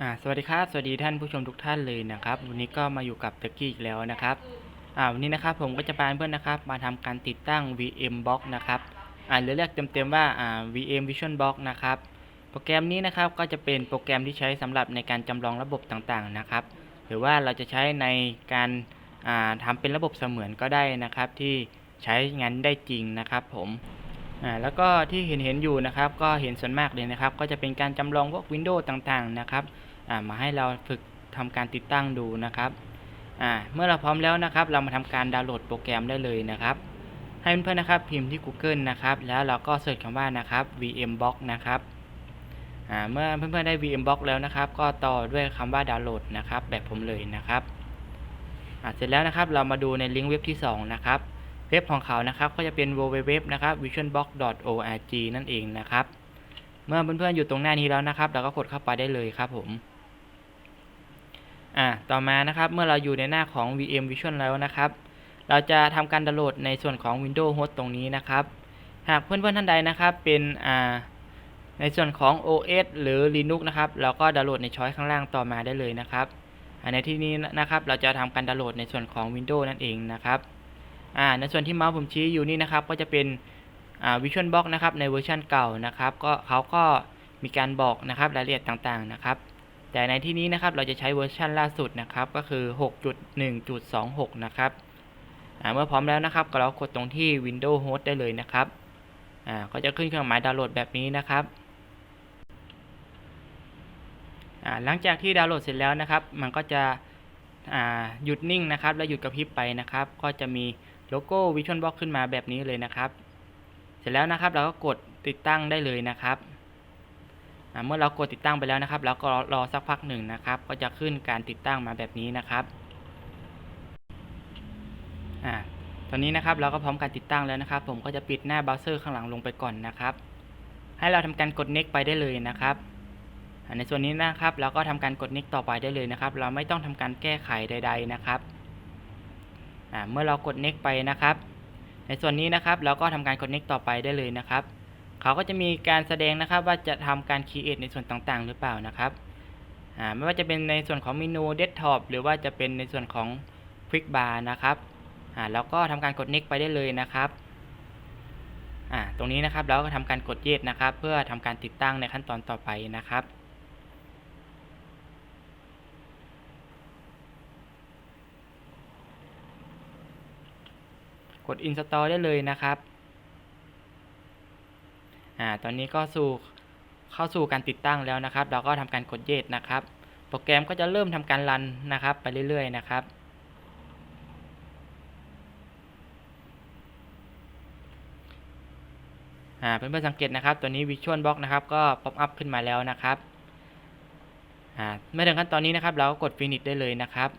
อ่าสวัสดีครับ สวัสดีท่านผู้ชมทุกท่านเลยนะครับ วันนี้ก็มาอยู่กับเตะกี้อีกแล้วนะครับอ่าวันนี้นะครับผมก็จะพาเพื่อนนะครับ มาทำการติดตั้ง VM Box นะครับอ่าหรือเรียกเต็มๆว่าอ่า VM Vision Box นะครับ โปรแกรมนี้นะครับก็จะเป็นโปรแกรมที่ใช้สำหรับในการจำลองระบบต่างๆนะครับ หรือว่าเราจะใช้ในการอ่าทำเป็นระบบเสมือนก็ได้นะครับ ที่ใช้งานได้จริงนะครับผม อ่าแล้วก็ที่เห็นเห็นอยู่นะครับ ก็เห็นส่วนมากเลยนะครับ ก็จะเป็นการจำลองพวก Windows ต่างๆนะครับอ่ามาให้เราฝึกทำการติดตั้งดูนะครับอ่าเมื่อเราพร้อมแล้วนะครับ เรามาทำการดาวน์โหลดโปรแกรมได้เลยนะครับให้เพื่อนๆนะครับพิมพ์ที่ Google นะครับ แล้วเราก็เสิร์ชคำว่านะครับ VMBox นะครับอ่าเมื่อเพื่อนๆได้ VMBox แล้วนะครับ ก็ต่อด้วยคำว่าดาวน์โหลดนะครับ แบบผมเลยนะครับอ่าเสร็จแล้วนะครับเรามาดูในลิงก์เว็บที่ 2 นะครับ ว็บของเขานะครับก็จะเป็น www นะครับ visionbox.org นั่นเองนะครับ เมื่อเพื่อนๆอยู่ตรงหน้านี้แล้วนะครับ เราก็กดเข้าไปได้เลยครับผมอ่าต่อมานะครับเมื่อเราอยู่ในหน้าของ VM Vision แล้วนะครับ เราจะทำการดาวน์โหลดในส่วนของ Windows Host ตรงนี้นะครับ หากเพื่อนๆท่านใดนะครับเป็นอ่าในส่วนของ OS หรือ Linux นะครับ เราก็ดาวน์โหลดในช้อยข้างล่างต่อมาได้เลยนะครับในที่นี้นะครับ เราจะทำการดาวน์โหลดในส่วนของ Windows นั่นเองนะครับ อ่าในส่วนที่เมาส์ผมชี้อยู่นี่นะครับ ก็จะเป็นอ่า Vision Box นะครับในเวอร์ชันเก่านะครับ ก็เขาก็มีการบอกนะครับรายละเอียดต่างๆนะครับ แต่ในที่นี้นะครับเราจะใช้เวอร์ชันล่าสุดนะครับ ก็คือ 6.1.26 นะครับเมื่อพร้อมแล้วนะครับก็เรากดตรงที่ Windows Host ได้เลยนะครับก็จะขึ้นเครื่องหมายดาวน์โหลดแบบนี้นะครับหลังจากที่ดาวน์โหลดเสร็จแล้วนะครับ มันก็จะหยุดนิ่งนะครับ และหยุดกระพริบไปนะครับ ก็จะมี โลโก้ Vision Box ขึ้นมาแบบนี้เลยนะครับ เสร็จแล้วนะครับ เราก็กดติดตั้งได้เลยนะครับเมื่อเรากดติดตั้งไปแล้วนะครับเราก็รอสักพักหนึ่งนะครับ ก็จะขึ้นการติดตั้งมาแบบนี้นะครับอ่าตอนนี้นะครับเราก็พร้อมการติดตั้งแล้วนะครับ ผมก็จะปิดหน้าเบราว์เซอร์ข้างหลังลงไปก่อนนะครับ ให้เราทำการกด next ไปได้เลยนะครับในส่วนนี้นะครับ เราก็ทำการกด next ต่อไปได้เลยนะครับ เราไม่ต้องทำการแก้ไขใด ๆนะครับ เมื่อเรากด next ไปนะครับ ในส่วนนี้นะครับเราก็ทำการ connect ต่อไปได้เลยนะครับ เขาก็จะมีการแสดงนะครับว่าจะทำการ create ในส่วนต่างๆ หรือเปล่านะครับไม่ว่าจะเป็นในส่วนของเมนู desktop หรือว่าจะเป็นในส่วนของ quick bar นะครับอ่าแล้วก็ทำการกด next ไปได้เลยนะครับตรงนี้นะครับเราก็ทำการกด yes นะครับ เพื่อทำการติดตั้งในขั้นตอนต่อไปนะครับ กด install ได้เลยนะครับอ่าตอนนี้ก็สู่เข้าสู่การติดตั้งแล้วนะครับ เราก็ทำการกด yes นะครับ โปรแกรมก็จะเริ่มทำการรันนะครับ ไปเรื่อยๆนะครับ อ่าเพื่อนๆสังเกตนะครับตัวนี้ Visual Box นะครับ ก็ป๊อปอัพขึ้นมาแล้วนะครับ อ่าเมื่อถึงขั้นตอนนี้นะครับ เราก็กด finish ได้เลยนะครับ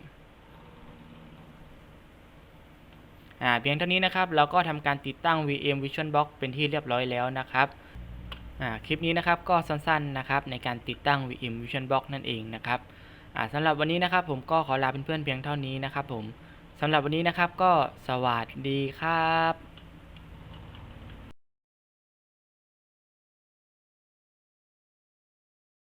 อ่าเพียงเท่านี้นะครับเราก็ทำการติดตั้ง VM Vision Box เป็นที่เรียบร้อยแล้วนะครับอ่าคลิปนี้นะครับก็สั้นๆนะครับในการติดตั้ง VM Vision Box นั่นเองนะครับอ่าสำหรับวันนี้นะครับผมก็ขอลาเพื่อนๆเพียงเท่านี้นะครับผมสำหรับวันนี้นะครับก็สวัสดีครับ